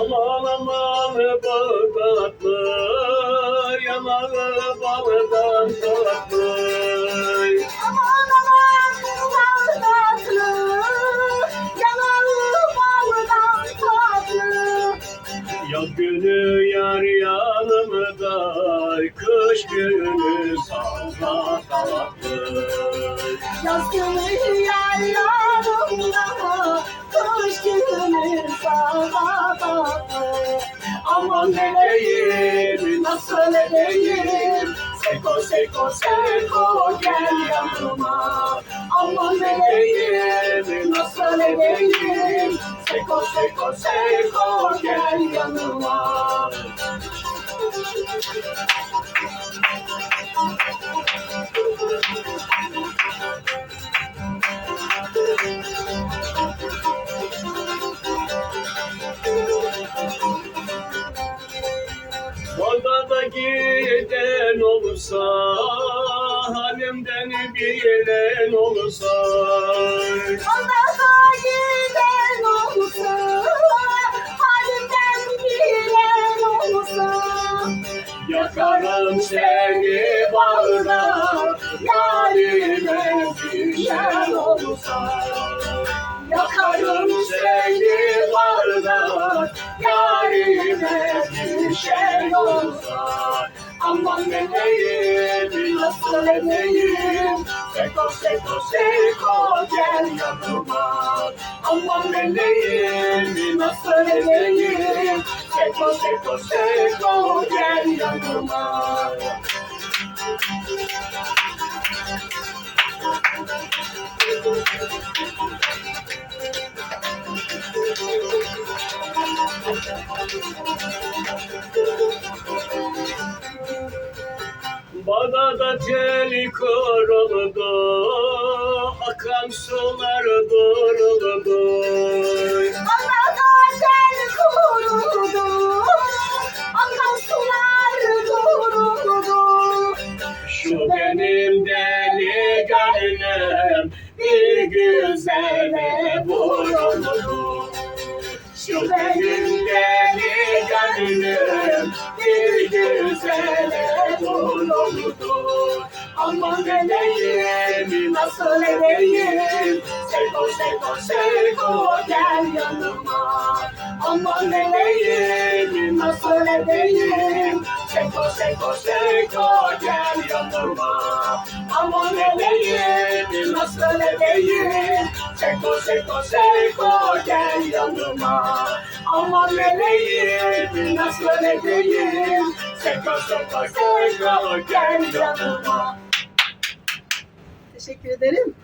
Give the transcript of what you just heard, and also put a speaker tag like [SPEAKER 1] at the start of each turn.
[SPEAKER 1] Aman aman Bağdatlı Yaz günü yar yanımda Kış günü sağda tatlı
[SPEAKER 2] Yaz günü yanlarında, kış günü sabahda.
[SPEAKER 1] Aman edeyim nasıl edeyim Seko seko seko gel yanıma. Aman edeyim nasıl edeyim Seko seko seko gel yanıma Bağdat'a giden olursa Halimden bilen olursa
[SPEAKER 2] Allah'a giden olsa, halimden bilen olsa.
[SPEAKER 1] Yakarım seni bağda Yarime düşen olursa. Yakarım seni bağda Yarime düşen olursa. Aman ne nasıl edeyim Seko seko seko gel yanıma. Aman diyeyim, nasıl edeyim Seko seko seko gel yanıma Bağdada teli kırıldı, akan sular duruldu.
[SPEAKER 2] Allah'tan gel kurudu, akan sular duruldu.
[SPEAKER 1] Şu benim deli gönlüm bir güzele vuruldu. Şu benim deli gönlüm vuruldu. Aman edeyim, nasıl edeyim? Seko seko seko gel yanıma. Aman edeyim, nasıl edeyim? Seko seko seko gel yanıma. Aman edeyim, nasıl edeyim? Seko seko seko gel yanıma. Aman edeyim, nasıl edeyim?
[SPEAKER 2] Teşekkür ederim.